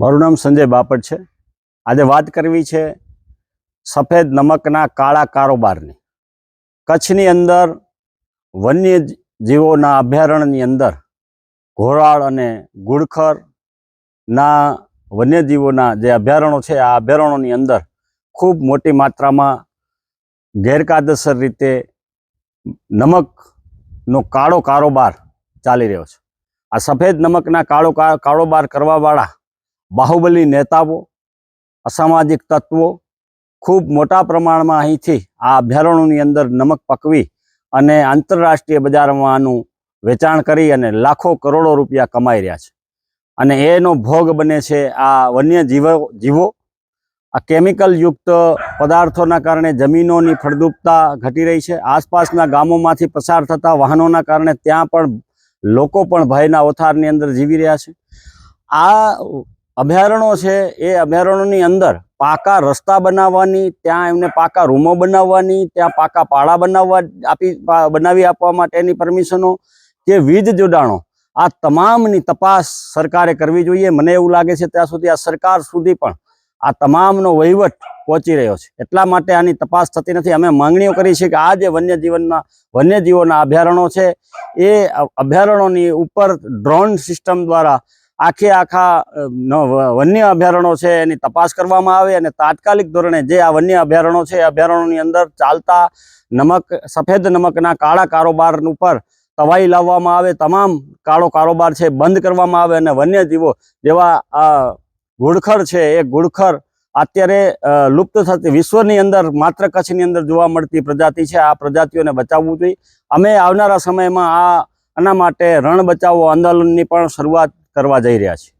મારું નામ સંજય બાપટ છે. આજે વાત કરવી છે સફેદ નમકના કાળા કારોબારની. કચ્છની અંદર વન્ય જીવોના અભયારણ્યની અંદર ઘોરાળ અને ગુડખરના વન્યજીવોના જે અભયારણ્યો છે, આ અભયારણ્યોની અંદર ખૂબ મોટી માત્રામાં ગેરકાયદેસર રીતે નમકનો કાળો કારોબાર ચાલી રહ્યો છે. આ સફેદ નમકના કાળો કારોબાર કરવાવાળા બાહુબલી નેતાઓ, અસામાજિક તત્વો ખૂબ મોટા પ્રમાણમાં અહીંથી આ અભયારણ્યોની અંદર નમક પકવી અને આંતરરાષ્ટ્રીય બજારમાંનું વેચાણ કરી અને લાખો કરોડો રૂપિયા કમાઈ રહ્યા છે. અને એનો ભોગ બને છે આ વન્ય જીવો જીવો. આ કેમિકલ યુક્ત પદાર્થોના કારણે જમીનોની ફળદ્રુપતા ઘટી રહી છે. આસપાસના ગામોમાંથી પસાર થતા વાહનોના કારણે ત્યાં પણ લોકો પણ ભયના ઓથારની અંદર જીવી રહ્યા છે. આ અભયારણ્યો છે, એ અભયારણ્યોની અંદર પાકા રસ્તા બનાવવાની, ત્યાં એમને પાકા રૂમો બનાવવાની, ત્યાં પાકા પાળા બનાવવા આપી, બનાવી આપવા માટેની પરમિશનો કે વીજ જોડાણો, આ તમામની તપાસ સરકારે કરવી જોઈએ. મને એવું લાગે છે ત્યાં સુધી આ સરકાર સુધી પણ આ તમામનો વહીવટ પહોંચી રહ્યો છે. એટલા માટે આની તપાસ થતી નથી. અમે માંગણીઓ કરી છે કે આ જે વન્યજીવનના, વન્યજીવોના અભયારણ્યો છે, એ અભયારણ્યોની ઉપર ડ્રોન સિસ્ટમ દ્વારા આખે આખા વન્ય અભયારણો છે એની તપાસ કરવામાં આવે અને તાત્કાલિક ધોરણે જે આ વન્ય અભયારણ્યો છે, એ અભયારણ્યોની અંદર ચાલતા નમક, સફેદ નમકના કાળા કારોબાર ઉપર તવાઈ લાવવામાં આવે, તમામ કાળો કારોબાર છે બંધ કરવામાં આવે અને વન્યજીવો જેવા આ ઘુડખર છે એ ઘુડખર અત્યારે લુપ્ત થતી, વિશ્વની અંદર માત્ર કચ્છની અંદર જોવા મળતી પ્રજાતિ છે, આ પ્રજાતિઓને બચાવવું જોઈએ. અમે આવનારા સમયમાં આ, આના માટે રણ બચાવો આંદોલનની પણ શરૂઆત કરવા જઈ રહ્યા છીએ